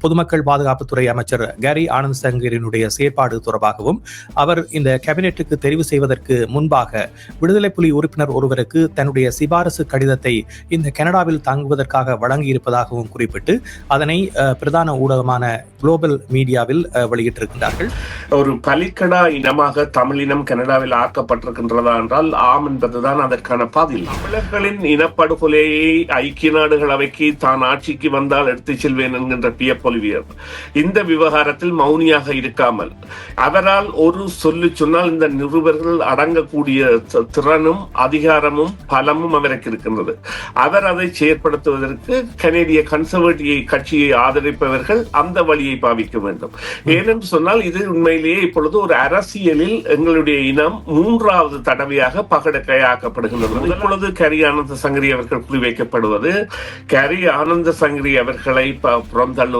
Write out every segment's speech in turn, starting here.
பொதுமக்கள் பாதுகாப்புத்துறை அமைச்சர் கேரி ஆனந்த் சங்கரினுடைய செயற்பாடு தொடர்பாகவும் அவர் இந்த கேபினெட்டுக்கு தெரிவு செய்வதற்கு முன்பாக விடுதலை புலி உறுப்பினர் ஒருவருக்கு தன்னுடைய சிபாரசு கடிதத்தை இந்த கனடாவில் தங்குவதற்காக வழங்கியிருப்பதாகவும் குறிப்பிட்டு அதனை பிரதான ஊடகமான குளோபல் மீடியாவில் வெளியிட்டிருக்கிறார்கள் ஒரு பலிக்கடா இனமாக தமிழினம் கனடாவில் ஆக்கப்பட்டிருக்கின்றதா என்றால் ஆம் என்பதுதான் அதற்கான பதில். தமிழர்களின் இனப்படுகொலையை ஐக்கிய நாடுகள் அவைக்கு தான் ஆட்சிக்கு வந்தால் எடுத்துச் செல்வேன் என்கின்ற பி பியப்பொலிவியர் இந்த விவகாரத்தில் மௌனியாக இருக்காமல் அவரால் ஒரு சொல்லி சொன்னால் இந்த நிருபர்கள் அடங்கக்கூடிய திறனும் அதிகாரமும் பலமும் அவருக்கு இருக்கின்றது. அவர் அதை செயற்படுத்துவதற்கு கனேடிய கன்சர்வேட்டிவ் கட்சியை ஆதரிப்பவர்கள் அந்த வழியை பாவிக்க வேண்டும். ஏனென்று சொன்னால் இது உண்மையிலேயே இப்பொழுது ஒரு அரசியலில் எங்களுடைய இனம் மூன்றாவது தடவையாக பகடக்கையாக்கப்படுகின்றது. இப்பொழுது கரி ஆனந்த சங்கரி அவர்கள் குறிவைக்கப்படுவது கரி ஆனந்த சங்கரி அவர்களை ப-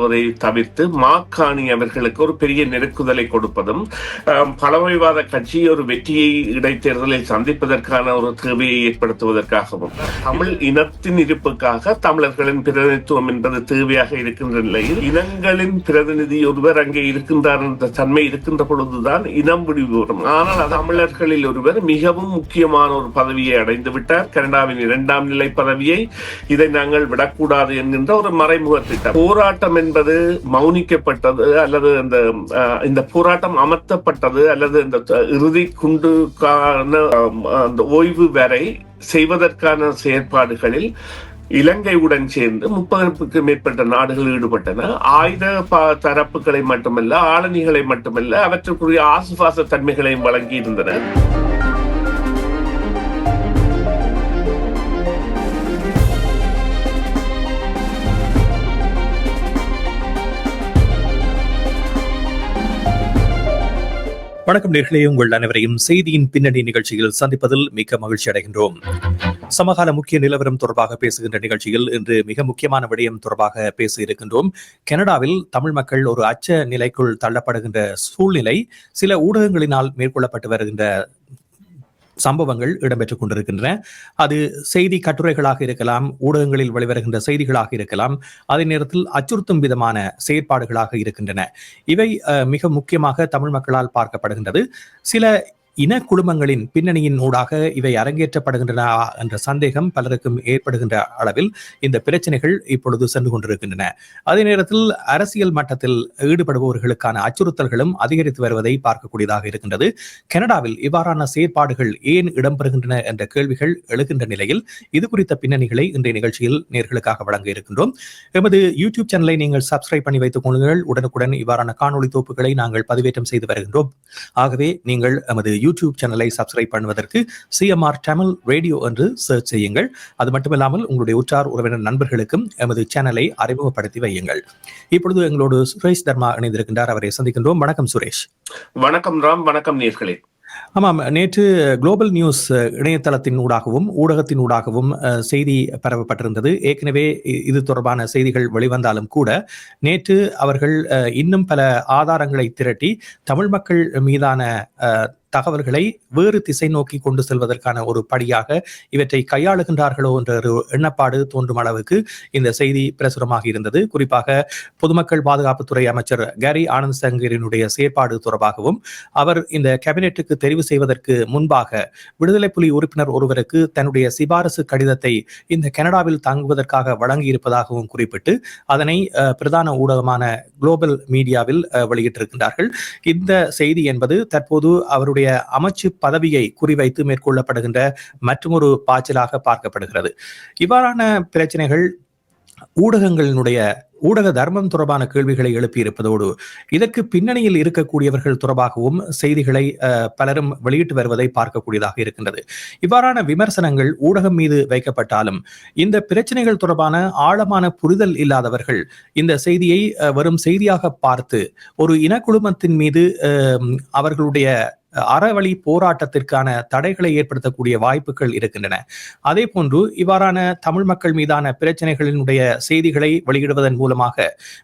புறந்தள்ளுவதை தவிர்த்து மாக்காணி அவர்களுக்கு ஒரு பெரிய நெருக்குதலை கொடுப்பதும் பழமைவாத கட்சி ஒரு வெற்றியை இடைத்தேர்தலில் சந்திப்பதற்கான ஒரு தேவையை ஏற்படுத்துவதற்காகவும் தமிழ் இனத்தின் இருப்புக்காக தமிழர்களின் பிரதிநிதித்துவம் என்பது தேவையாக இருக்கின்ற நிலையில் இனங்களின் பிரதிநிதி ஒருவர் அங்கே இருக்கின்றார் என்ற தன்மை இருக்கின்ற பொழுதுதான் இனம் முடிவு வரும் ஆனால் தமிழர்களில் ஒருவர் மிகவும் முக்கியமான ஒரு பதவியை அடைந்து விட்டார். கனடாவின் இரண்டாம் நிலை பதவியை இதை நாங்கள் விடக்கூடாது என்கின்ற ஒரு மறைமுக திட்டம். போராட்டம் என்பது மௌனிக்கப்பட்டது அல்லது இந்த இந்த போராட்டம் அமர்த்தப்பட்டது அல்லது இந்த இறுதி குண்டுக்கான அந்த ஓய்வு வரை செய்வதற்கான செயற்பாடுகளில் இலங்கையுடன் சேர்ந்து முப்பதற்கு மேற்பட்ட நாடுகள் ஈடுபட்டன. ஆயுத தரப்புகளை மட்டுமல்ல ஆளணிகளை மட்டுமல்ல அவற்றுக்குரிய ஆசுவாச தன்மைகளையும் வழங்கி இருந்தன வணக்கம் நேர்களே. உங்கள் அனைவரையும் செய்தியின் பின்னணி நிகழ்ச்சியில் சந்திப்பதில் மிக்க மகிழ்ச்சி அடைகின்றோம். சமகால முக்கிய நிலவரம் தொடர்பாக பேசுகின்ற நிகழ்ச்சியில் இன்று மிக முக்கியமான விடயம் தொடர்பாக பேச இருக்கின்றோம். கனடாவில் தமிழ் மக்கள் ஒரு அச்ச நிலைக்குள் தள்ளப்படுகின்ற சூழ்நிலை சில ஊடகங்களினால் மேற்கொள்ளப்பட்டு வருகின்ற சம்பவங்கள் இடம்பெற்றுக் கொண்டிருக்கின்றன. அது செய்தி கட்டுரைகளாக இருக்கலாம் ஊடகங்களில் வெளிவருகின்ற செய்திகளாக இருக்கலாம் அதே நேரத்தில் அச்சுறுத்தும் விதமான செயற்பாடுகளாக இருக்கின்றன. இவை மிக முக்கியமாக தமிழ் மக்களால் பார்க்கப்படுகின்றது. சில இன குழுமங்களின் பின்னணியின் ஊடாக இவை அரங்கேற்றப்படுகின்றன என்ற சந்தேகம் பலருக்கும் ஏற்படுகின்ற அளவில் இந்த பிரச்சனைகள் இப்பொழுது சென்று கொண்டிருக்கின்றன. அதே நேரத்தில் அரசியல் மட்டத்தில் ஈடுபடுபவர்களுக்கான அச்சுறுத்தல்களும் அதிகரித்து வருவதை பார்க்கக்கூடியதாக இருக்கின்றது. கனடாவில் இவ்வாறான செயற்பாடுகள் ஏன் இடம்பெறுகின்றன என்ற கேள்விகள் எழுகின்ற நிலையில் இது குறித்த பின்னணிகளை இன்றைய நிகழ்ச்சியில் நேர்களுக்காக வழங்க இருக்கின்றோம். எமது யூடியூப் சேனலை நீங்கள் சப்ஸ்கிரைப் பண்ணி வைத்துக் கொள்ளுங்கள். உடனுக்குடன் இவ்வாறான காணொலி தொகுப்புகளை நாங்கள் பதிவேற்றம் செய்து வருகின்றோம். ஆகவே நீங்கள் எமது யூடியூப் சேனலை சப்ஸ்கிரைப் பண்ணுவதற்கு சிஎம்ஆர் தமிழ் ரேடியோ என்று சர்ச் செய்யுங்கள். அது மட்டுமில்லாமல் உங்களுடைய உற்றார் உறவினர் நண்பர்களுக்கும் எமது சேனலை அறிமுகப்படுத்தி வையுங்கள். இப்பொழுது எங்களோடு சுரேஷ் தர்மா இணைந்திருக்கின்றார். அவரை சந்திக்கின்றோம். வணக்கம் சுரேஷ். வணக்கம் ராம். வணக்கம் நேர்களே. ஆமாம். நேற்று குளோபல் நியூஸ் இணையதளத்தின் ஊடாகவும் ஊடகத்தின் ஊடாகவும் செய்தி பரவப்பட்டிருந்தது ஏற்கனவே இது தொடர்பான செய்திகள் வெளிவந்தாலும் கூட நேற்று அவர்கள் இன்னும் பல ஆதாரங்களை திரட்டி தமிழ் மக்கள் மீதான தகவல்களை வேறு திசை நோக்கி கொண்டு செல்வதற்கான ஒரு படியாக இவற்றை கையாளுகின்றார்களோ என்ற ஒரு எண்ணப்பாடு தோன்றும் அளவுக்கு இந்த செய்தி பிரசுரமாக இருந்தது. குறிப்பாக பொதுமக்கள் பாதுகாப்புத்துறை அமைச்சர் கேரி ஆனந்த் சங்கரினுடைய செயற்பாடு தொடர்பாகவும் அவர் இந்த கேபினெட்டுக்கு தெரிவு செய்வதற்கு முன்பாக விடுதலை புலி உறுப்பினர் ஒருவருக்கு தன்னுடைய சிபாரசு கடிதத்தை இந்த கனடாவில் தங்குவதற்காக வழங்கியிருப்பதாகவும் குறிப்பிட்டு அதனை பிரதான ஊடகமான குளோபல் மீடியாவில் வெளியிட்டிருக்கின்றார்கள். இந்த செய்தி என்பது தற்போது அவருடைய அமைச்சு பதவியை குறிவைத்து மேற்கொள்ளப்படுகின்ற மற்றொரு பாய்ச்சலாக பார்க்கப்படுகிறது. இவ்வாறான பிரச்சனைகள் ஊடகங்களினுடைய ஊடக தர்மம் தொடர்பான கேள்விகளை எழுப்பியிருப்பதோடு இதற்கு பின்னணியில் இருக்கக்கூடியவர்கள் தொடர்பாகவும் செய்திகளை பலரும் வெளியிட்டு வருவதை பார்க்கக்கூடியதாக இருக்கின்றது. இவ்வாறான விமர்சனங்கள் ஊடகம் மீது வைக்கப்பட்டாலும் இந்த பிரச்சனைகள் தொடர்பான ஆழமான புரிதல் இல்லாதவர்கள் இந்த செய்தியை அஹ், செய்தியாக பார்த்து ஒரு இனக்குழுமத்தின் மீது அவர்களுடைய அறவழி போராட்டத்திற்கான தடைகளை ஏற்படுத்தக்கூடிய வாய்ப்புகள் இருக்கின்றன. அதே போன்று இவ்வாறான தமிழ் மக்கள் மீதான பிரச்சனைகளினுடைய செய்திகளை வெளியிடுவதன் மூலமாக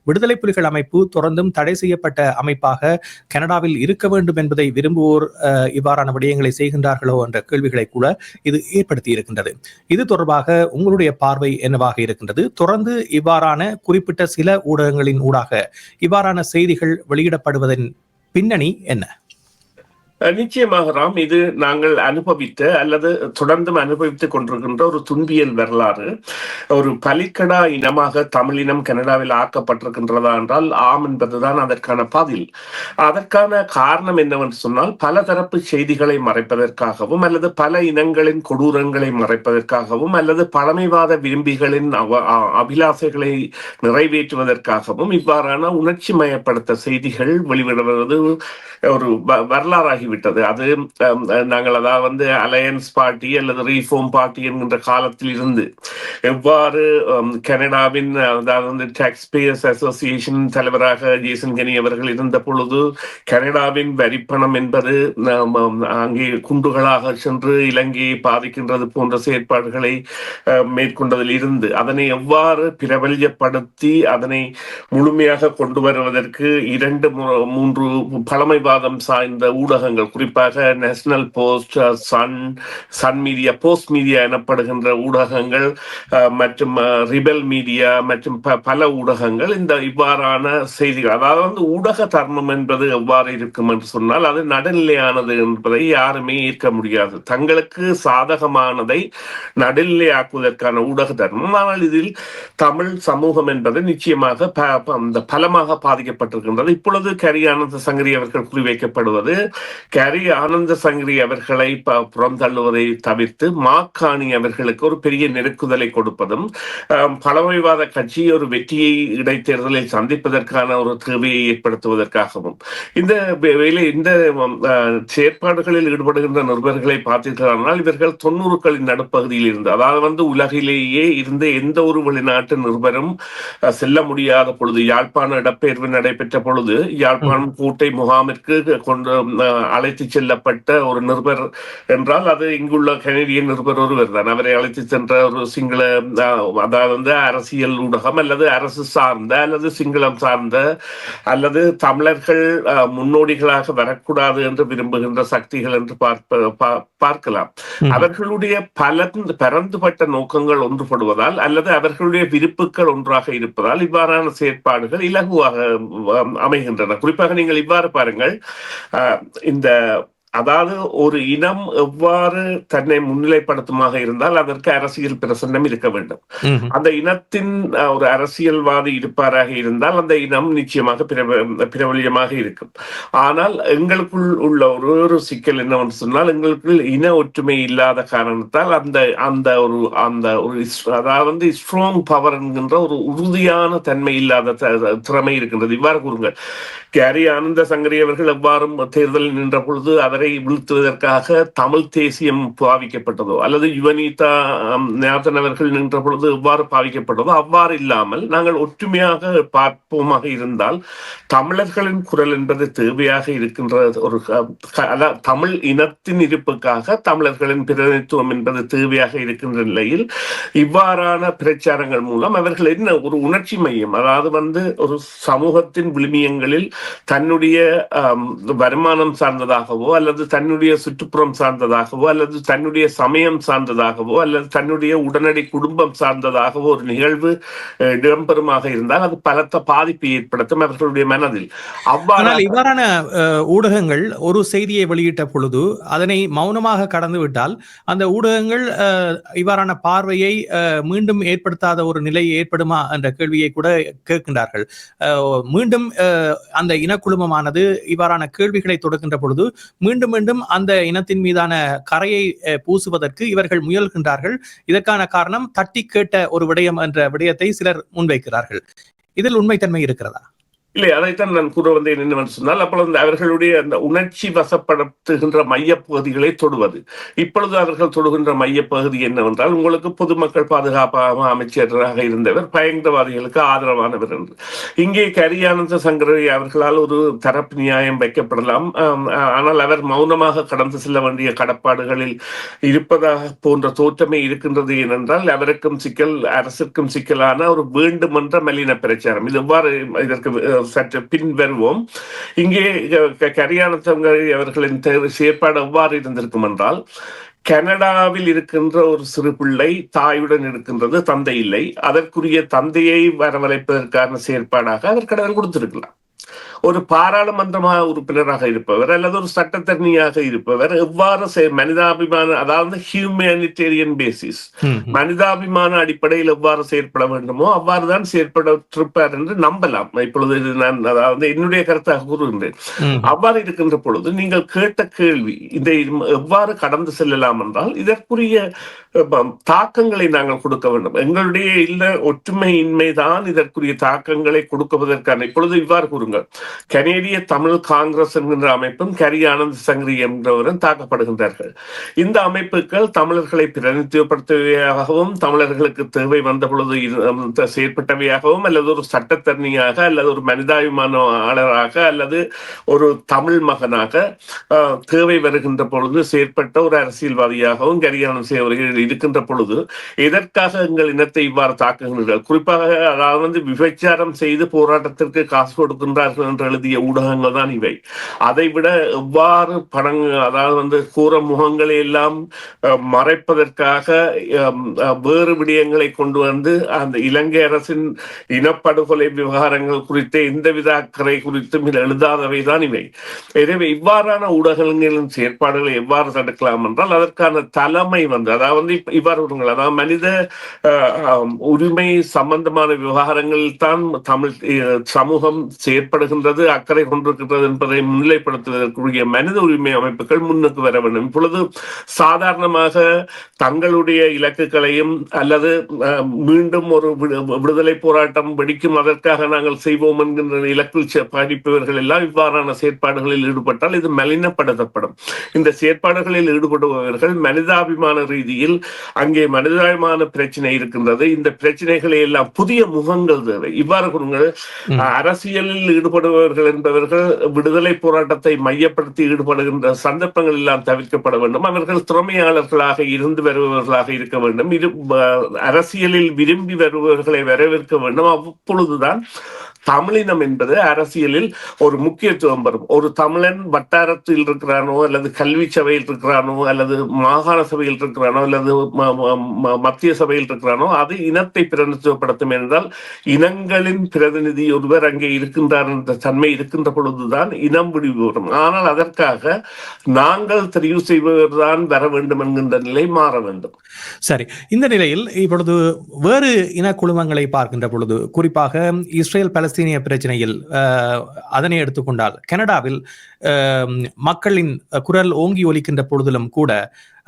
விடுதலை புலிகள் அமைப்பு தொடர்ந்தும் தடை செய்யப்பட்ட அமைப்பாக கனடாவில் இருக்க வேண்டும் என்பதை விரும்புவோர் அஹ், இவ்வாறான விடயங்களை செய்கின்றார்களோ என்ற கேள்விகளை கூட இது ஏற்படுத்தி இருக்கின்றது. இது தொடர்பாக உங்களுடைய பார்வை என்னவாக இருக்கின்றது? தொடர்ந்து இவ்வாறான குறிப்பிட்ட சில ஊடகங்களின் ஊடாக இவ்வாறான செய்திகள் வெளியிடப்படுவதன் பின்னணி என்ன? நிச்சயமாக ராம் இது நாங்கள் அனுபவித்த அல்லது தொடர்ந்தும் அனுபவித்துக் கொண்டிருக்கின்ற ஒரு துன்பியல் வரலாறு. ஒரு பலிக்கடா இனமாக தமிழினம் கனடாவில் ஆக்கப்பட்டிருக்கின்றதா என்றால் ஆம் என்பதுதான் அதற்கான பதில். அதற்கான காரணம் என்னவென்று சொன்னால் பலதரப்பு செய்திகளை மறைப்பதற்காகவும் அல்லது பல இனங்களின் கொடூரங்களை மறைப்பதற்காகவும் அல்லது பழமைவாத விரும்பிகளின் அவ- அபிலாசைகளை நிறைவேற்றுவதற்காகவும் இவ்வாறான உணர்ச்சி மயப்படுத்த செய்திகள் வெளிவிடுவது ஒரு வரலாறாகி ஆகிவிட்டது அது நாங்கள் அதாவது வந்து அலையன்ஸ் பார்ட்டி அல்லது ரீஃபார்ம் பார்ட்டி என்கின்ற காலத்தில் இருந்து எவ்வாறு கனடாவின் அதாவது வந்து டாக்ஸ் பேயர்ஸ் அசோசியேஷன் தலைவராக ஜேசன் கனி அவர்கள் இருந்த பொழுது கனடாவின் வரிப்பணம் என்பது அங்கே குண்டுகளாக சென்று இலங்கையை பாதிக்கின்றது போன்ற செயற்பாடுகளை மேற்கொண்டதில் இருந்து அதனை எவ்வாறு பிரபல்யப்படுத்தி அதனை முழுமையாக கொண்டு வருவதற்கு இரண்டு மூன்று பழமைவாதம் சார்ந்த ஊடகங்கள் குறிப்பாக National Post Sun Sun Media Post Media எனப்படுகின்ற ஊடகங்கள் மற்றும் ரிபல் மீடியா மற்றும் ப- பல ஊடகங்கள் இந்த இவ்வாறான செய்திகள் அதாவது வந்து ஊடக தர்மம் என்பது எவ்வாறு இருக்கும் என்று சொன்னால் அது நடுநிலையானது என்பதை யாருமே ஏற்க முடியாது. தங்களுக்கு சாதகமானதை நடுநிலையாக்குவதற்கான ஊடக தர்மம். ஆனால் இதில் தமிழ் சமூகம் என்பது நிச்சயமாக அந்த பலமாக பாதிக்கப்பட்டிருக்கின்றது. இப்பொழுது கரியானந்த சங்கரி அவர்கள் குறிவைக்கப்படுவது கரி ஆனந்த சங்கரி அவர்களை புறந்தள்ளுவதை தவிர்த்து மாக்காணி அவர்களுக்கு ஒரு பெரிய நெருக்குதலை கொடுப்பதும் பழமைவாத கட்சி ஒரு வெற்றியை இடைத்தேர்தலில் சந்திப்பதற்கான ஒரு தேவையை ஏற்படுத்துவதற்காகவும். இந்த வேலை இந்த செயற்பாடுகளில் ஈடுபடுகின்ற நிருபர்களை பார்த்தீர்களானால் இவர்கள் தொண்ணூறுகளின் நடுப்பகுதியில் இருந்து அதாவது வந்து உலகிலேயே இருந்த எந்த ஒரு வெளிநாட்டு நிருபரும் செல்ல முடியாத பொழுது யாழ்ப்பாண இடப்பெயர்வு நடைபெற்ற பொழுது யாழ்ப்பாணம் கோட்டை முகாமிற்கு கொண்டு அழைத்து செல்லப்பட்ட ஒரு நிருபர் என்றால் அது இங்குள்ள கனடியன் நிருபர் ஒருவர் தான். அவரை அழைத்து சென்ற ஒரு சிங்கள அதாவது வந்து அரசியல் ஊடகம் அல்லது அரசு சார்ந்த அல்லது சிங்களம் சார்ந்த அல்லது தமிழர்கள் முன்னோடிகளாக வரக்கூடாது என்று விரும்புகின்ற சக்திகள் என்று பார்ப்ப பார்க்கலாம். அவர்களுடைய பலந்து பரந்துபட்ட நோக்கங்கள் ஒன்றுபடுவதால் அல்லது அவர்களுடைய விருப்புகள் ஒன்றாக இருப்பதால் இவ்வாறான செயற்பாடுகள் இலகுவாக அமைகின்றன. குறிப்பாக நீங்கள் இவ்வாறு பாருங்கள் அஹ், இந்த அதாவது ஒரு இனம் எவ்வாறு தன்னை முன்னிலைப்படுத்துமாக இருந்தால் அதற்கு அரசியல் பிரசன்னம் இருக்க வேண்டும். அந்த இனத்தின் ஒரு அரசியல்வாதி இருப்பாராக இருந்தால் அந்த இனம் நிச்சயமாக பிரப- பிரபல்யமாக இருக்கும். ஆனால் எங்களுக்குள் உள்ள ஒரு ஒரு சிக்கல் என்னவென்று சொன்னால் எங்களுக்குள் இன ஒற்றுமை இல்லாத காரணத்தால் அந்த அந்த ஒரு அந்த ஒரு அதாவது ஸ்ட்ராங் பவர் என்கின்ற ஒரு உறுதியான தன்மை இல்லாத திறமை இருக்கின்றது. இவ்வாறு கூறுங்கள். கேரி ஆனந்த சங்கரி அவர்கள் எவ்வாறும் தேர்தலில் நின்ற பொழுது அவரை வீழ்த்துவதற்காக தமிழ் தேசியம் பாவிக்கப்பட்டதோ அல்லது யுவனிதா நேதன் அவர்கள் நின்ற பொழுது எவ்வாறு பாவிக்கப்பட்டதோ அவ்வாறு இல்லாமல் நாங்கள் ஒற்றுமையாக பார்ப்போமாக இருந்தால் தமிழர்களின் குரல் என்பது தேவையாக இருக்கின்ற ஒரு தமிழ் இனத்தின் இருப்புக்காக தமிழர்களின் பிரதிநிதித்துவம் என்பது தேவையாக இருக்கின்ற நிலையில் இவ்வாறான பிரச்சாரங்கள் மூலம் அவர்கள் என்ன ஒரு உணர்ச்சி மையம் அதாவது வந்து ஒரு சமூகத்தின் விழுமியங்களில் தன்னுடைய வருமானம் சார்ந்ததாகவோ அல்லது அல்லது தன்னுடைய சுற்றுப்புறம் சார்ந்ததாகவோ அல்லது தன்னுடைய சமயம் சார்ந்ததாகவோ அல்லது தன்னுடைய உடனடி குடும்பம் சார்ந்ததாகவோ ஒரு நிகழ்வு இடம்பெறுமாக இருந்தால் அது பலத்த பாதிப்பை ஏற்படுத்தும் அவர்களுடைய மனதில். அவ்வாறு இவ்வாறான ஊடகங்கள் ஒரு செய்தியை வெளியிட்ட பொழுது அதனை மௌனமாக கடந்து விட்டால் அந்த ஊடகங்கள் இவ்வாறான பார்வையை மீண்டும் ஏற்படுத்தாத ஒரு நிலை ஏற்படுமா என்ற கேள்வியை கூட கேட்கின்றார்கள். மீண்டும் அந்த இனக்குழுமமானது இவ்வாறான கேள்விகளை தொடுக்கின்ற பொழுது மீண்டும் மீண்டும் மீண்டும் அந்த இனத்தின் மீதான கரையை அஹ், பூசுவதற்கு இவர்கள் முயல்கின்றார்கள். இதற்கான காரணம் தட்டி கேட்ட ஒரு விடயம் என்ற விடயத்தை சிலர் முன்வைக்கிறார்கள். இதில் உண்மைத்தன்மை இருக்கிறதா? இல்லை அதைத்தான் நான் கூற வந்தேன் என்னவென்று சொன்னால் அப்பொழுது அவர்களுடைய அந்த உணர்ச்சி வசப்படுத்துகின்ற மையப்பகுதிகளை தொடுவது. இப்பொழுது அவர்கள் தொடுகின்ற மையப்பகுதி என்னவென்றால் உங்களுக்கு பொதுமக்கள் பாதுகாப்பாக அமைச்சராக இருந்தவர் பயங்கரவாதிகளுக்கு ஆதரவானவர் என்று. இங்கே கரியானந்த சங்கரவி அவர்களால் ஒரு தரப்பு நியாயம் வைக்கப்படலாம். ஆனால் அவர் மௌனமாக கடந்து செல்ல வேண்டிய கடப்பாடுகளில் இருப்பதாக போன்ற தோற்றமே இருக்கின்றது ஏனென்றால் அவருக்கும் சிக்கல் அரசுக்கும் சிக்கலான ஒரு வேண்டுமென்ற மலின பிரச்சாரம். இது எவ்வாறு இதற்கு சற்று பின்வருவோம் இங்கே அஹ், அவர்களின் செயற்பாடு எவ்வாறு இருந்திருக்கும் என்றால் கனடாவில் இருக்கின்ற ஒரு சிறு பிள்ளை தாயுடன் இருக்கின்றது தந்தை இல்லை. அதற்குரிய தந்தையை வரவழைப்பதற்கான செயற்பாடாக அவர் கடன் கொடுத்திருக்கலாம். ஒரு பாராளுமன்ற உறுப்பினராக இருப்பவர் அல்லது ஒரு சட்டத்தரணியாக இருப்பவர் எவ்வாறு மனிதாபிமான அதாவது ஹியூமனிடேரியன் பேசிஸ். மனிதாபிமான அடிப்படையில் எவ்வாறு செயற்பட வேண்டுமோ அவ்வாறுதான் செயற்பட்டிருப்பார் என்று நம்பலாம். இப்பொழுது நான் அதாவது என்னுடைய கருத்தாக கூறுகின்றேன். அவ்வாறு இருக்கின்ற பொழுது நீங்கள் கேட்ட கேள்வி இதை எவ்வாறு கடந்து செல்லலாம் என்றால் இதற்குரிய தாக்கங்களை நாங்கள் கொடுக்க வேண்டும். எங்களுடைய இல்ல ஒற்றுமையின்மை தான் இதற்குரிய தாக்கங்களை கொடுக்குவதற்கான இப்பொழுது இவ்வாறு கூறுங்கள். கனேடிய தமிழ் காங்கிரஸ் என்கின்ற அமைப்பும் கரி ஆனந்த் சங்கரி என்றவரும் தாக்கப்படுகின்றார்கள். இந்த அமைப்புகள் தமிழர்களை பிரதிநிதித்துவப்படுத்துவையாகவும் தமிழர்களுக்கு தேவை வந்த பொழுது செயற்பட்டவையாகவும் அல்லது ஒரு சட்டத்தரணியாக அல்லது ஒரு மனிதாபிமானவாளராக அல்லது ஒரு தமிழ் மகனாக தேவை வருகின்ற பொழுது செயற்பட்ட ஒரு அரசியல்வாதியாகவும் கரியானம் செய்வர்கள் இருக்கின்ற பொழுது எதற்காக எங்கள் இனத்தை இவ்வாறு தாக்குகின்றீர்கள்? குறிப்பாக அதாவது விபச்சாரம் செய்து போராட்டத்திற்கு காசு கொடுக்கின்றார்கள் என்று எழுதிய ஊடகங்கள் தான் இவை. அதை விட எவ்வாறு படங்கள் அதாவது வந்து கூற முகங்களை எல்லாம் மறைப்பதற்காக வேறு விடயங்களை கொண்டு வந்து அந்த இலங்கை அரசின் இனப்படுகொலை விவகாரங்கள் குறித்த எந்தவித அக்கறை குறித்தும் இது எழுதாதவை தான் இவை. எனவே இவ்வாறான ஊடகங்களின் செயற்பாடுகளை எவ்வாறு தடுக்கலாம் என்றால் அதற்கான தலைமை வந்து அதாவது இவ்வாறு விடுங்கள் அதாவது மனித உரிமை சம்பந்தமான விவகாரங்களில் தான் தமிழ் சமூகம் செயற்படுகின்ற செயற்படுகின்றது அக்கறை கொண்டிருக்கின்றது என்பதை முன்னிலைப்படுத்துவதற்குரிய மனித உரிமை அமைப்புகள் முன்னுக்கு வர வேண்டும். இப்பொழுது சாதாரணமாக தங்களுடைய இலக்குகளையும் அல்லது மீண்டும் ஒரு விடு- விடுதலை போராட்டம் வெடிக்கும் அதற்காக நாங்கள் செய்வோம் என்கின்ற இலக்கில் படிப்பவர்கள் எல்லாம் இவ்வாறான செயற்பாடுகளில் ஈடுபட்டால் இது மலினப்படுத்தப்படும். இந்த செயற்பாடுகளில் ஈடுபடுபவர்கள் மனிதாபிமான ரீதியில் அங்கே மனிதாபிமான பிரச்சனை இருக்கின்றது. இந்த பிரச்சனைகளை எல்லாம் புதிய முகங்கள் தேவை. இவ்வாறு கொடுங்கள் ம். அரசியலில் என்பவர்கள் விடுதலை போராட்டத்தை மையப்படுத்தி ஈடுபடுகின்ற சந்தர்ப்பங்கள் எல்லாம் தவிர்க்கப்பட வேண்டும். அவர்கள் திறமையாளர்களாக இருந்து வருபவர்களாக இருக்க வேண்டும். இது அரசியலில் விரும்பி வருபவர்களை வரவேற்க வேண்டும். அப்பொழுதுதான் தமிழினம் என்பது அரசியலில் ஒரு முக்கியத்துவம் பெறும். ஒரு தமிழன் வட்டாரத்தில் இருக்கிறானோ அல்லது கல்வி சபையில் இருக்கிறானோ அல்லது மாகாண சபையில் இருக்கிறானோ அல்லது ம- மத்திய சபையில் இருக்கிறானோ அது இனத்தை பிரதிநிதித்துவப்படுத்தும் என்றால் இனங்களின் பிரதிநிதி ஒருவர் அங்கே இருக்கின்றார் என்ற தன்மை இருக்கின்ற பொழுதுதான் இனம் முடிவு வரும் ஆனால் அதற்காக நாங்கள் தெரிவு செய்வதுதான் வர வேண்டும் என்கின்ற நிலை மாற வேண்டும். சரி இந்த நிலையில் இப்பொழுது வேறு இன குழுமங்களை பார்க்கின்ற பொழுது குறிப்பாக இஸ்ரேல் பலஸ்தீனிய பிரச்சனையில் அதனை எடுத்துக்கொண்டால் கனடாவில் மக்களின் குரல் ஓங்கி ஒலிக்கின்ற பொழுதிலும் கூட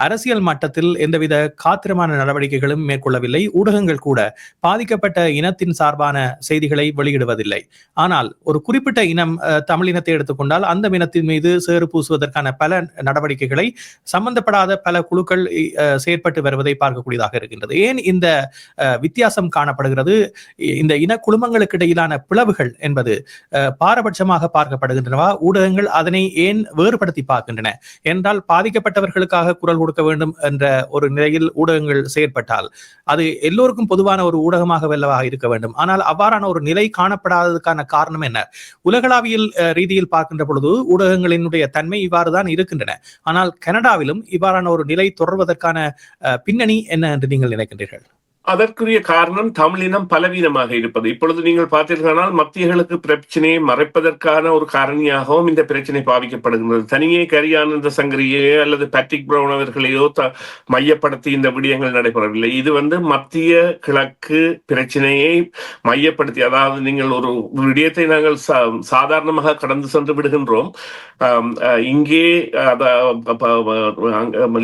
அரசியல் மட்டத்தில் எந்தவித காத்திரமான நடவடிக்கைகளும் மேற்கொள்ளவில்லை. ஊடகங்கள் கூட பாதிக்கப்பட்ட இனத்தின் சார்பான செய்திகளை வெளியிடுவதில்லை. ஆனால் ஒரு குறிப்பிட்ட இனம் தமிழினத்தை தமிழ் இனத்தை எடுத்துக்கொண்டால் அந்த இனத்தின் மீது சேறு பூசுவதற்கான பல நடவடிக்கைகளை சம்பந்தப்படாத பல குழுக்கள் செயற்பட்டு வருவதை பார்க்கக்கூடியதாக இருக்கின்றது. ஏன் இந்த வித்தியாசம் காணப்படுகிறது? இந்த இன குழுமங்களுக்கு இடையிலான பிளவுகள் என்பது பாரபட்சமாக பார்க்கப்படுகின்றனவா? ஊடகங்கள் அதனை ஏன் வேறுபடுத்தி பார்க்கின்றன? என்றால் பாதிக்கப்பட்டவர்களுக்காக குரல் கொடுக்க வேண்டும் என்ற ஒரு நிலையில் ஊடகங்கள் செயற்பட்டால் அது எல்லோருக்கும் பொதுவான ஒரு ஊடகமாக வெல்லவாக இருக்க வேண்டும். ஆனால் அவ்வாறான ஒரு நிலை காணப்படாததுக்கான காரணம் என்ன? உலகளாவியல் ரீதியில் பார்க்கின்ற பொழுது ஊடகங்களினுடைய தன்மை இவ்வாறு தான் இருக்கின்றன. ஆனால் கனடாவிலும் இவ்வாறான ஒரு நிலை தொடர்வதற்கான பின்னணி என்ன என்று நீங்கள் நினைக்கின்றீர்கள்? அதற்குரிய காரணம் தமிழினம் பலவீனமாக இருப்பது. இப்பொழுது நீங்கள் பார்த்தீர்களானால் மத்தியர்களுக்கு பிரச்சனையை மறைப்பதற்கான ஒரு காரணியாகவும் இந்த பிரச்சனை பாவிக்கப்படுகின்றது. தனியே கரியானந்த சங்கரியோ அல்லது பேட்ரிக் பிரவுன் அவர்களையோ த- மையப்படுத்தி இந்த விடயங்கள் நடைபெறவில்லை. இது வந்து மத்திய கிழக்கு பிரச்சனையை மையப்படுத்தி அதாவது நீங்கள் ஒரு விடயத்தை நாங்கள் சா- சாதாரணமாக கடந்து சென்று விடுகின்றோம். இங்கே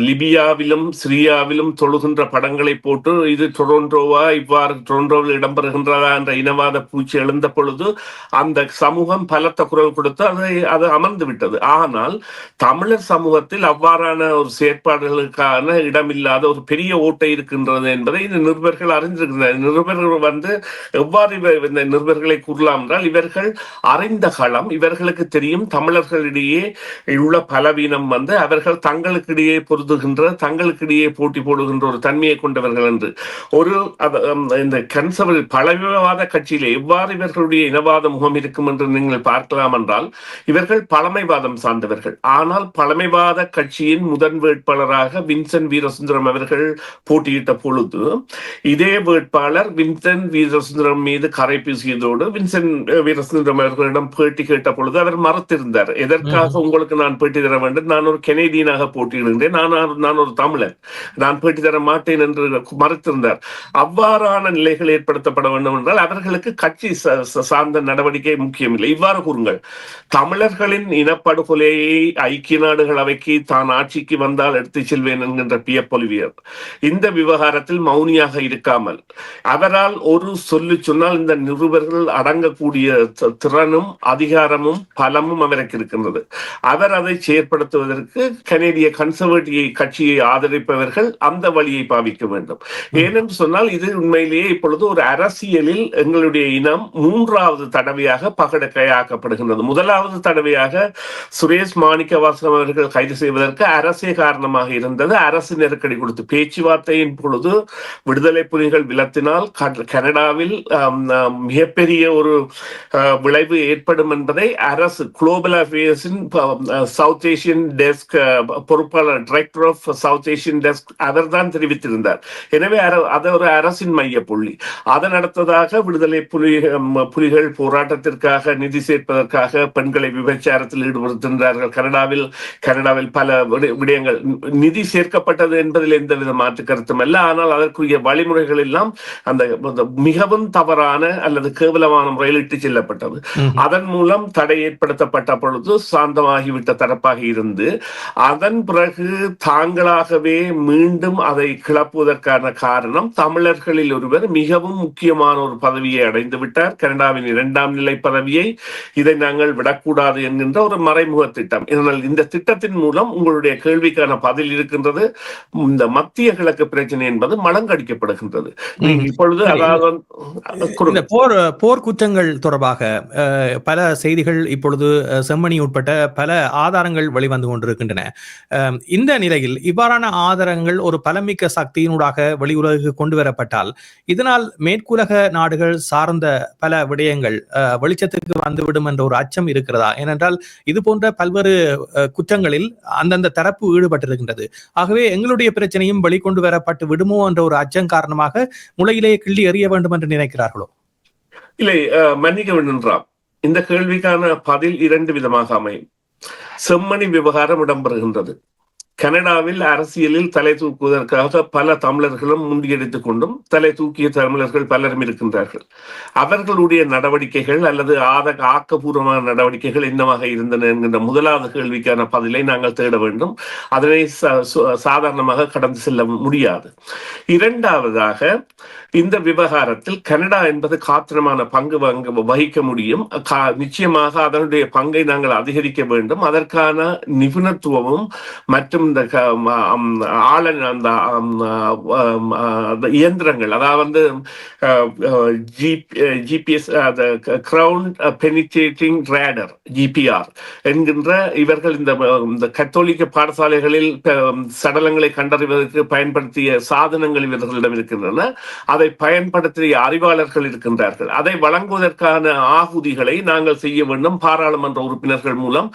லிபியாவிலும் சிரியாவிலும் தொழுகின்ற படங்களை போட்டு இது தொடர் ட்ரோன்ட்ரோவா இவ்வாறு ட்ரோன்ட்ரோவில் இடம்பெறுகின்றதா என்ற இனவாத பூச்சி எழுந்த பொழுது அந்த சமூகம் பலத்த குரல் கொடுத்து அதை அது அமர்ந்து விட்டது. ஆனால் தமிழர் சமூகத்தில் அவ்வாறான ஒரு செயற்பாடுகளுக்கான இடமில்லாத ஒரு பெரிய ஓட்டை இருக்கின்றது என்பதை இந்த நிருபர்கள் அறிந்திருக்கின்றனர். நிருபர்கள் வந்து எவ்வாறு இவ- இந்த நிருபர்களை கூறலாம் என்றால் இவர்கள் அறிந்த களம் இவர்களுக்கு தெரியும் தமிழர்களிடையே உள்ள பலவீனம் வந்து அவர்கள் தங்களுக்கிடையே பொருதுகின்ற தங்களுக்கிடையே போட்டி போடுகின்ற ஒரு தன்மையை கொண்டவர்கள் என்று. ஒரு ஹம், இந்த கன்சர்வேட்டிவ் பழமைவாத கட்சியிலே எவ்வாறு இவர்களுடைய இனவாத முகம் இருக்கும் என்று நீங்கள் பார்க்கலாம் என்றால் இவர்கள் பழமைவாதம் சார்ந்தவர்கள். ஆனால் பழமைவாத கட்சியின் முதன் வேட்பாளராக வின்சென்ட் வீரசுந்தரம் அவர்கள் போட்டியிட்ட பொழுது இதே வேட்பாளர் வின்சென்ட் வீரசுந்தரம் மீது கரை பேசியதோடு வின்சென்ட் வீரசுந்தரம் அவர்களிடம் பேட்டி கேட்ட பொழுது அவர் மறுத்திருந்தார். எதற்காக உங்களுக்கு நான் பேட்டி தர வேண்டும்? நான் ஒரு கெனேடியனாக போட்டியிடுகின்றேன் நான் ஒரு- நான் ஒரு தமிழன். நான் பேட்டி தர மாட்டேன் என்று மறுத்திருந்தார். அவ்வாறான நிலைகள் ஏற்படுத்தப்பட வேண்டும் என்றால் அவர்களுக்கு கட்சி சார்ந்த நடவடிக்கை முக்கியமில்லை. இவ்வாறு கூறுங்கள். தமிழர்களின் இனப்படுகொலையை ஐக்கிய நாடுகள் அவைக்கு தான் ஆட்சிக்கு வந்தால் எடுத்துச் செல்வேன் என்கின்ற பியப்பொலிவியர் இந்த விவகாரத்தில் மௌனியாக இருக்காமல் அவரால் ஒரு சொல்லி சொன்னால் இந்த நிருபர்கள் அடங்கக்கூடிய திறனும் அதிகாரமும் பலமும் அவருக்கு இருக்கின்றது. அவர் அதை செயற்படுத்துவதற்கு கனேடிய கன்சர்வேட்டிவ் கட்சியை ஆதரிப்பவர்கள் அந்த வழியை பாவிக்க வேண்டும். ஏனென்று சொன்னால் இது உண்மையிலேயே இப்பொழுது ஒரு அரசியலில் எங்களுடைய இனம் மூன்றாவது தடவையாக பகடக்கையாக்கப்படுகின்றது. முதலாவது தடவையாக சுரேஷ் மாணிக்கவாசகம் அவர்கள் கைது செய்வதற்கு அரசே காரணமாக இருந்தது. அரசு நெருக்கடி கொடுத்து பேச்சுவார்த்தையின் பொழுது விடுதலை புலிகள் விலத்தினால் கனடாவில் மிகப்பெரிய ஒரு விளைவு ஏற்படும் என்பதை அரசு குளோபல் அஃபேர்ஸின் சவுத் ஏசியன் டெஸ்க் பொறுப்பாளர் director of South Asian desk அவர் தான் தெரிவித்திருந்தார். எனவே அர- அது ஒரு அரசின் மைய புள்ளி. அதன் அடுத்ததாக விடுதலை புலி புலிகள் போராட்டத்திற்காக நிதி சேர்ப்பதற்காக பெண்களை விபச்சாரத்தில் ஈடுபடுத்துகின்றார்கள். கனடாவில் கனடாவில் பல விட- விடயங்கள். நிதி சேர்க்கப்பட்டது என்பதில் எந்தவித மாற்று கருத்தும் அல்ல. ஆனால் அதற்குரிய வழிமுறைகள் எல்லாம் அந்த மிகவும் தவறான அல்லது கேவலமான முறையில் இட்டு செல்லப்பட்டது. அதன் மூலம் தடை ஏற்படுத்தப்பட்ட பொழுது சாந்தமாகிவிட்ட தரப்பாக இருந்து அதன் பிறகு தாங்களாகவே மீண்டும் அதை கிளப்புவதற்கான காரணம் தமிழர்களில் ஒருவர் மிகவும் முக்கியமான ஒரு பதவியை அடைந்து விட்டார். கனடாவின் இரண்டாம் நிலை பதவியை இதை நாங்கள் விடக்கூடாது என்கின்ற ஒரு மறைமுக திட்டம். இதனால் இந்த திட்டத்தின் மூலம் உங்களுடைய கேள்விக்கான பதில் இருக்கின்றது. இந்த மத்திய கிழக்கு பிரச்சனை என்பது மலங்கடிக்கப்படுகின்றது. இப்பொழுது. அதாவது. போர் போர் குற்றங்கள் தொடர்பாக பல செய்திகள் இப்பொழுது செம்மணி உட்பட்ட பல ஆதாரங்கள் வெளிவந்து கொண்டிருக்கின்றன. இந்த நிலையில் இவ்வாறான ஆதாரங்கள் ஒரு பலமிக்க சக்தியினூடாக வெளியுலகுக்கு கொண்டு வரப்பட்டால் இதனால் மேற்குலக நாடுகள் சார்ந்த பல விடயங்கள் வெளிச்சத்துக்கு வந்துவிடும் என்ற ஒரு அச்சம் இருக்கிறதா? ஏனென்றால் இது போன்ற பல்வேறு குற்றங்களில் அந்தந்த தரப்பு ஈடுபட்டிருக்கின்றது. ஆகவே எங்களுடைய பிரச்சனையும் வெளிக்கொண்டு வரப்பட்டு விடுமோ என்ற ஒரு அச்சம் காரணமாக முளையிலேயே கிள்ளி எறிய வேண்டும் என்று நினைக்கிறார்களோ? இல்லை மன்னிக்க வேண்டும் இந்த கேள்விக்கான பதில் இரண்டு விதமாக அமையும். செம்மணி விவகாரம் இடம்பெறுகின்றது. கனடாவில் அரசியலில் தலை தூக்குவதற்காக பல தமிழர்களும் முண்டியடித்துக் கொண்டும் தலை தூக்கிய தமிழர்கள் பலரும் இருக்கின்றார்கள். அவர்களுடைய நடவடிக்கைகள் அல்லது ஆத ஆக்கப்பூர்வமான நடவடிக்கைகள் என்னவாக இருந்தன என்கின்ற முதலாவது கேள்விக்கான பதிலை நாங்கள் தேட வேண்டும். அதனை சாதாரணமாக கடந்து செல்ல முடியாது. இரண்டாவதாக இந்த விவகாரத்தில் கனடா என்பது காத்திரமான பங்கு வங்க வகிக்க முடியும். நிச்சயமாக அதனுடைய பங்கை நாங்கள் அதிகரிக்க வேண்டும். அதற்கான நிபுணத்துவமும் மற்றும் இந்த க- ஆளன் அந்த இயந்திரங்கள் அதாவது GPS ground penetrating radar GPR என்கின்ற இவர்கள் இந்த கத்தோலிக்க பாடசாலைகளில் சடலங்களை கண்டறிவதற்கு பயன்படுத்திய சாதனங்கள் இவர்களிடம் இருக்கின்றன. அதை பயன்படுத்திய அறிவாளர்கள் இருக்கின்றார்கள். அதை வழங்குவதற்கான ஆகுதிகளை நாங்கள் செய்ய வேண்டும். பாராளுமன்ற உறுப்பினர்கள் மூலம்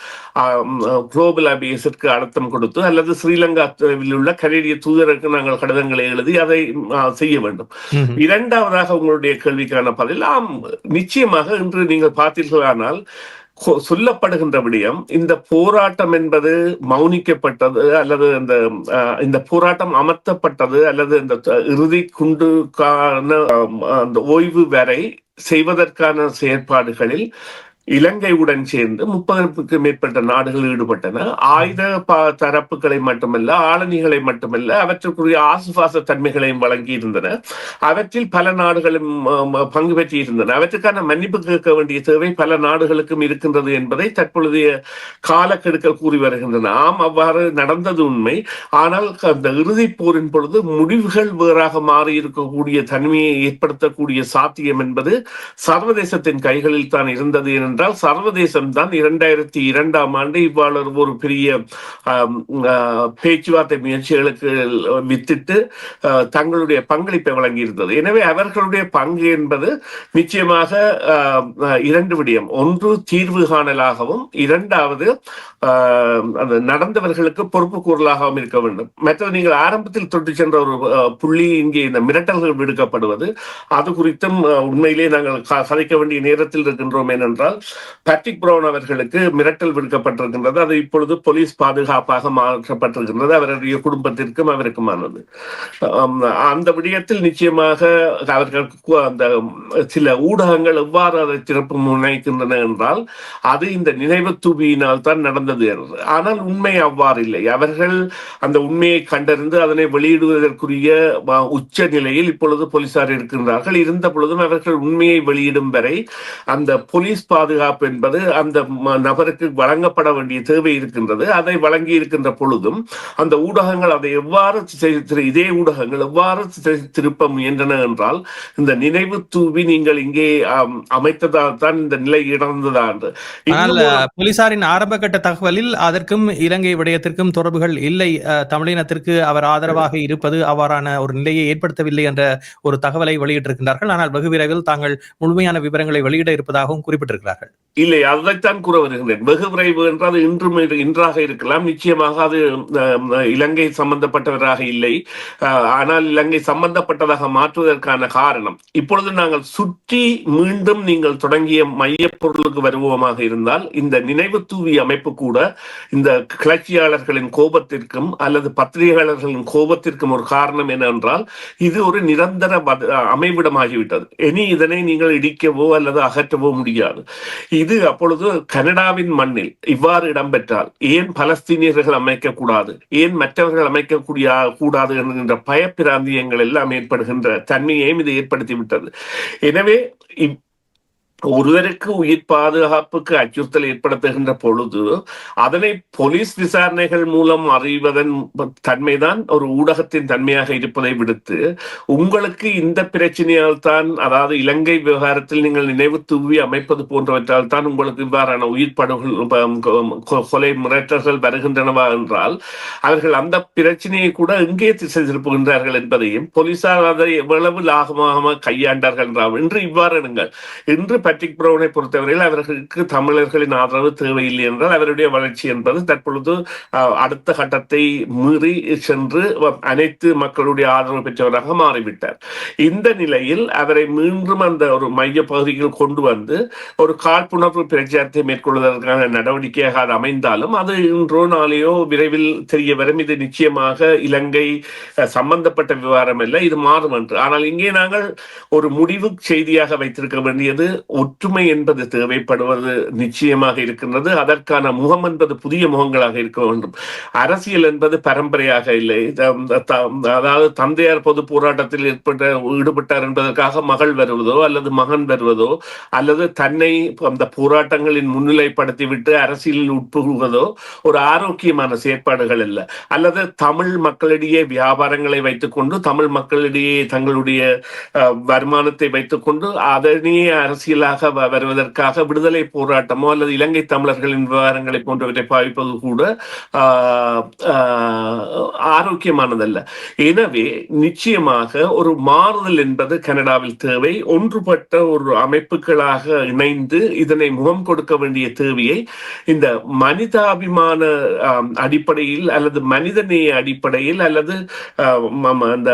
குளோபல் அபியஸிற்கு அழுத்தம் கொடுத்து அல்லது ஸ்ரீலங்காவில் உள்ள கனேடிய தூதருக்கு நாங்கள் கடிதங்களை எழுதி அதை செய்ய வேண்டும். இரண்டாவதாக உங்களுடைய கேள்விக்கான பதில் ஆம் நிச்சயமாக இன்று நீங்கள் பார்த்தீர்களானால் சொல்லப்படுகின்ற விடயம் இந்த போராட்டம் என்பது மௌனிக்கப்பட்டது அல்லது இந்த இந்த போராட்டம் அமர்த்தப்பட்டது அல்லது இந்த இறுதி குண்டுக்கான அந்த ஓய்வு வரை செய்வதற்கான செயற்பாடுகளில் இலங்கையுடன் சேர்ந்து முப்பதற்கு மேற்பட்ட நாடுகள் ஈடுபட்டன. ஆயுத தரப்புகளை மட்டுமல்ல ஆளணிகளை மட்டுமல்ல அவற்றுக்குரிய ஆசுவாச தன்மைகளையும் வழங்கி இருந்தன அவற்றில் பல நாடுகளும் பங்கு பெற்றி இருந்தன அவற்றுக்கான மன்னிப்பு கேட்க வேண்டிய தேவை பல நாடுகளுக்கும் இருக்கின்றது என்பதை தற்பொழுதைய காலக்கெடுக்க கூறி வருகின்றன. ஆம் அவ்வாறு நடந்தது உண்மை. ஆனால் அந்த இறுதிப் போரின் பொழுது முடிவுகள் வேறாக மாறி இருக்கக்கூடிய தன்மையை ஏற்படுத்தக்கூடிய சாத்தியம் என்பது சர்வதேசத்தின் கைகளில் தான் இருந்தது என்றால் சர்வதேசம் தான் இரண்டாயிரத்தி இரண்டாம் ஆண்டு இவ்வாறு ஒரு பெரிய பேச்சுவார்த்தை முயற்சிகளுக்கு வித்திட்டு தங்களுடைய பங்களிப்பை வழங்கியிருந்தது. எனவே அவர்களுடைய பங்கு என்பது நிச்சயமாக இரண்டு விடயம். ஒன்று தீர்வு காணலாகவும் இரண்டாவது அந்த நடந்தவர்களுக்கு பொறுப்பு கூறலாகவும் இருக்க வேண்டும். மற்றது நீங்கள் ஆரம்பத்தில் தொட்டு சென்ற ஒரு புள்ளி இங்கே இந்த மிரட்டல்கள் விடுக்கப்படுவது அது குறித்தும் உண்மையிலேயே உண்மையிலே நாங்கள் க- கதைக்க வேண்டிய நேரத்தில் இருக்கின்றோம். ஏனென்றால் பேட்ரிக் பிரவுன் அவர்களுக்கு மிரட்டல் விடுக்கப்பட்டிருக்கின்றது. அது இப்பொழுது போலீஸ் பாதுகாப்பாக மாற்றப்பட்டிருக்கின்றது. அவருடைய குடும்பத்திற்கும் அவருக்குமானது. அந்த விடயத்தில் நிச்சயமாக அவர்களுக்கு அந்த சில ஊடகங்கள் எவ்வாறு அதை சிறப்பு முனைக்கின்றன என்றால் அது இந்த நினைவு தூவியினால் தான் நடந்தது என்று. ஆனால் உண்மை அவ்வாறு இல்லை. அவர்கள் அந்த உண்மையை கண்டறிந்து அதனை வெளியிடுவதற்குரிய உச்ச நிலையில் இப்பொழுது போலீசார் இருக்கின்றார்கள். இருந்த பொழுதும் அவர்கள் உண்மையை வெளியிடும் வரை அந்த போலீஸ் பாதுகாப்பு என்பது அந்த நபருக்கு வழங்கப்பட வேண்டிய தேவை இருக்கின்றது. அதை வழங்கி இருக்கின்ற பொழுதும் அந்த ஊடகங்கள் அதை எவ்வாறு இதே ஊடகங்கள் எவ்வாறு திருப்ப முயன்றன என்றால் இந்த நினைவு தூவி நீங்கள் இங்கே அமைத்ததால் தான் இந்த நிலை இடர்ந்ததா என்று. போலீசாரின் ஆரம்பகட்ட தகவலில் அதற்கும் இலங்கை விடயத்திற்கும் தொடர்புகள் இல்லை. தமிழினத்திற்கு அவர் ஆதரவாக இருப்பது அவ்வாறான ஒரு நிலையை ஏற்படுத்தவில்லை என்ற ஒரு தகவலை வெளியிட்டிருக்கின்றார்கள். ஆனால் வெகு விரைவில் தாங்கள் முழுமையான விவரங்களை வெளியிட இருப்பதாகவும் குறிப்பிட்டிருக்கிறார்கள் இல்லை அதைத்தான் கூற வருகின்றேன் வெகு விரைவு என்றால் இன்றும் இன்றாக இருக்கலாம். நிச்சயமாக அது இலங்கை சம்பந்தப்பட்டவராக இல்லை. ஆனால் இலங்கை சம்பந்தப்பட்டதாக மாற்றுவதற்கான காரணம். இப்பொழுது நாங்கள் சுற்றி மீண்டும் நீங்கள் தொடங்கிய மையப்பொருளுக்கு வருவோமாக இருந்தால் இந்த நினைவு தூவி அமைப்பு கூட இந்த கிளர்ச்சியாளர்களின் கோபத்திற்கும் அல்லது பத்திரிகையாளர்களின் கோபத்திற்கும் ஒரு காரணம் என்னவென்றால் இது ஒரு நிரந்தர பத- அமைவிடமாகிவிட்டது. இனி இதனை நீங்கள் இடிக்கவோ அல்லது அகற்றவோ முடியாது. இது அப்பொழுது கனடாவின் மண்ணில் இவ்வாறு இடம்பெற்றால் ஏன் பலஸ்தீனியர்கள் அமைக்கக்கூடாது? ஏன் மற்றவர்கள் அமைக்கக்கூடிய கூடாது என்கின்ற பயப்பிராந்தியங்கள் எல்லாம் ஏற்படுகின்ற தன்மையையும் இது ஏற்படுத்திவிட்டது. எனவே இப்- ஒருவருக்கு உயிர் பாதுகாப்புக்கு அச்சுறுத்தல் ஏற்படுத்துகின்ற பொழுது அதனை போலீஸ் விசாரணைகள் மூலம் அறிவதன் தன்மைதான் ஒரு ஊடகத்தின் தன்மையாக இருப்பதை விடுத்து உங்களுக்கு இந்த பிரச்சனையால் தான் அதாவது இலங்கை விவகாரத்தில் நீங்கள் நினைவு தூவி அமைப்பது போன்றவற்றால் தான் உங்களுக்கு இவ்வாறான உயிர் படுகொல் கொலை மிரட்டல்கள் வருகின்றனவா என்றால் அவர்கள் அந்த பிரச்சனையை கூட எங்கே திசை திருப்புகின்றார்கள் என்பதையும் போலீசார் அதை எவ்வளவு லாகமாக கையாண்டார்கள் என்றால் இன்று இவ்வாறு இன்று பேட்ரிக் ப்ரௌனை பொறுத்தவரையில் அவர்களுக்கு தமிழர்களின் ஆதரவு தேவையில்லை என்றால் அவருடைய வளர்ச்சி என்பது தற்பொழுது அடுத்த கட்டத்தை மீறி சென்று அனைத்து மக்களுடைய ஆதரவு பெற்றவராக மாறிவிட்டார். இந்த நிலையில் அவரை மீண்டும் அந்த ஒரு மைய பகுதியில் கொண்டு வந்து ஒரு காழ்ப்புணர்வு பிரச்சாரத்தை மேற்கொள்வதற்கான நடவடிக்கையாக அது அமைந்தாலும் அது இன்றோ நாளையோ விரைவில் தெரிய வரும். இது நிச்சயமாக இலங்கை சம்பந்தப்பட்ட விவகாரம் இல்லை இது மாறும் என்று. ஆனால் இங்கே நாங்கள் ஒரு முடிவு செய்தியாக வைத்திருக்க வேண்டியது ஒற்றுமை என்பது தேவைப்படுவது நிச்சயமாக இருக்கின்றது. அதற்கான முகம் என்பது புதிய முகங்களாக இருக்க வேண்டும். அரசியல் என்பது பரம்பரையாக இல்லை. அதாவது தந்தையார் பொது போராட்டத்தில் ஏற்பட்ட ஈடுபட்டார் என்பதற்காக மகள் வருவதோ அல்லது மகன் வருவதோ அல்லது தன்னை அந்த போராட்டங்களின் முன்னிலைப்படுத்திவிட்டு அரசியலில் உட்புகுவதோ ஒரு ஆரோக்கியமான செயற்பாடுகள் அல்ல. அல்லது தமிழ் மக்களிடையே வியாபாரங்களை வைத்துக்கொண்டு தமிழ் மக்களிடையே தங்களுடைய வருமானத்தை வைத்துக்கொண்டு அதனையே அரசியலாக வ- வருவதற்காக விடுதலை போராட்டமோ அல்லது இலங்கை தமிழர்களின் விவகாரங்களை போன்றவற்றை பாவிப்பது கூட ஆஹ், ஆரோக்கியமானதல்ல. எனவே நிச்சயமாக ஒரு மாறுதல் என்பது கனடாவில் தேவை. ஒன்றுபட்ட ஒரு அமைப்புகளாக இணைந்து இதனை முகம் கொடுக்க வேண்டிய தேவையை இந்த மனிதாபிமான அடிப்படையில் அல்லது மனிதநேய அடிப்படையில் அல்லது ஆஹ், அந்த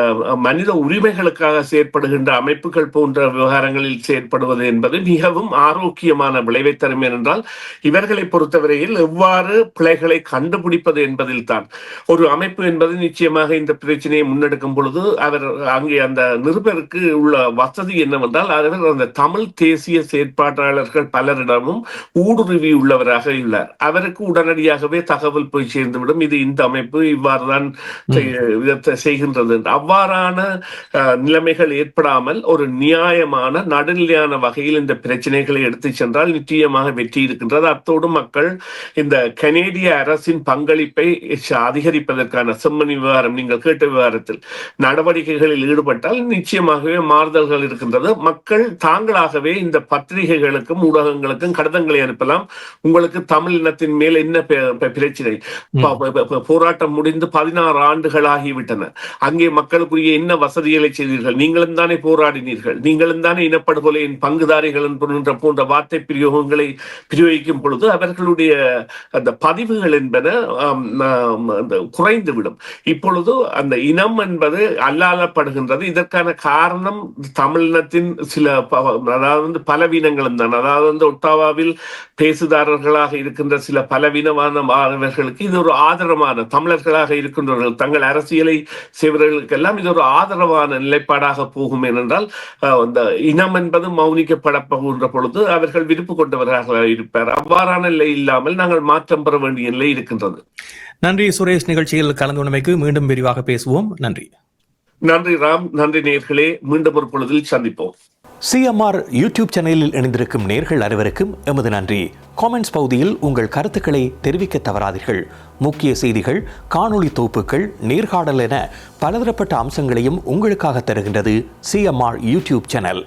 மனித உரிமைகளுக்காக செயற்படுகின்ற அமைப்புகள் போன்ற விவகாரங்களில் செயற்படுவது என்பது மிகவும் ஆரோக்கியமான விளைவை தரும் ஏனென்றால் இவர்களை பொறுத்தவரையில் எவ்வாறு பிழைகளை கண்டுபிடிப்பது என்பதில் தான் ஒரு அமைப்பு என்பது நிச்சயமாக இந்த பிரச்சனையை முன்னெடுக்கும் பொழுது அவர் அங்கே அந்த நிருபருக்கு உள்ள வசதி என்னவென்றால் அவர் அந்த தமிழ் தேசிய செயற்பாட்டாளர்கள் பலரிடமும் ஊடுருவி உள்ளவராக உள்ளார். அவருக்கு உடனடியாகவே தகவல் போய் சேர்ந்துவிடும். இது இந்த அமைப்பு இவ்வாறுதான் செய்- செய்கின்றது. அவ்வாறான நிலைமைகள் ஏற்படாமல் ஒரு நியாயமான நடுநிலையான வகையில் இந்த பிரச்சனைகளை எடுத்து சென்றால் நிச்சயமாக வெற்றி இருக்கின்றது. அத்தோடு மக்கள் இந்த கனேடிய அரசின் பங்களிப்பை அதிகரிப்பதற்கான செம்மணி விவகாரம் நீங்கள் கேட்ட விவகாரத்தில் நடவடிக்கைகளில் ஈடுபட்டால் நிச்சயமாகவே மாறுதல்கள் இருக்கின்றது. மக்கள் தாங்களாகவே இந்த பத்திரிகைகளுக்கும் ஊடகங்களுக்கும் கடிதங்களை அனுப்பலாம். உங்களுக்கு தமிழ் இனத்தின் மேல் என்ன பிரச்சனை? போராட்டம் முடிந்து பதினாறு ஆண்டுகள் ஆகிவிட்டன அங்கே மக்களுக்குரிய என்ன வசதிகளை செய்தீர்கள்? நீங்களும் தானே போராடினீர்கள். நீங்களும் தானே இனப்படுகொலையின் பங்குதாரிகள் என்ற போன்ற வார்த்தை பிரயோகங்களை பிரயோகிக்கும் பொழுது அவர்களுடைய அந்த பதிவுகள் என்பன குறைந்துவிடும். இப்பொழுது அந்த இனம் என்பது அல்லாதப்படுகின்றது இதற்கான காரணம் தமிழினத்தின் சில அதாவது வந்து பலவீனங்களும் தான். அதாவது வந்து ஒட்டாவாவில் பேசுதாரர்களாக இருக்கின்ற சில பலவீனமான மாணவர்களுக்கு இது ஒரு ஆதரவான தமிழர்களாக இருக்கின்றவர்கள் தங்கள் அரசியலை செய்வர்களுக்கெல்லாம் இது ஒரு ஆதரவான நிலைப்பாடாக போகும் ஏனென்றால் இந்த இனம் என்பது மௌனிக்கப்பட போகின்ற பொழுது அவர்கள் விருப்பு கொண்டவர்களாக இருப்பார். அவ்வாறான நிலை இல்லாமல் நாங்கள் மாற்றம் பெற வேண்டிய நிலை இருக்கின்றது. நன்றி சுரேஷ். நிகழ்ச்சியில் கலந்து கொண்டமைக்கு மீண்டும் விரிவாக பேசுவோம். நன்றி. நன்றி ராம். நன்றி நேர்களே. மீண்டும் ஒரு பொழுதில் சந்திப்போம். சிஎம்ஆர் யூடியூப் சேனலில் இணைந்திருக்கும் நேர்கள் அனைவருக்கும் எமது நன்றி. காமெண்ட்ஸ் பகுதியில் உங்கள் கருத்துக்களை தெரிவிக்க தவறாதீர்கள். முக்கிய செய்திகள் காணொளி தொகுப்புகள் நேர்காணல் என பலதரப்பட்ட அம்சங்களையும் உங்களுக்காக தருகின்றது சிஎம்ஆர் யூடியூப் சேனல்.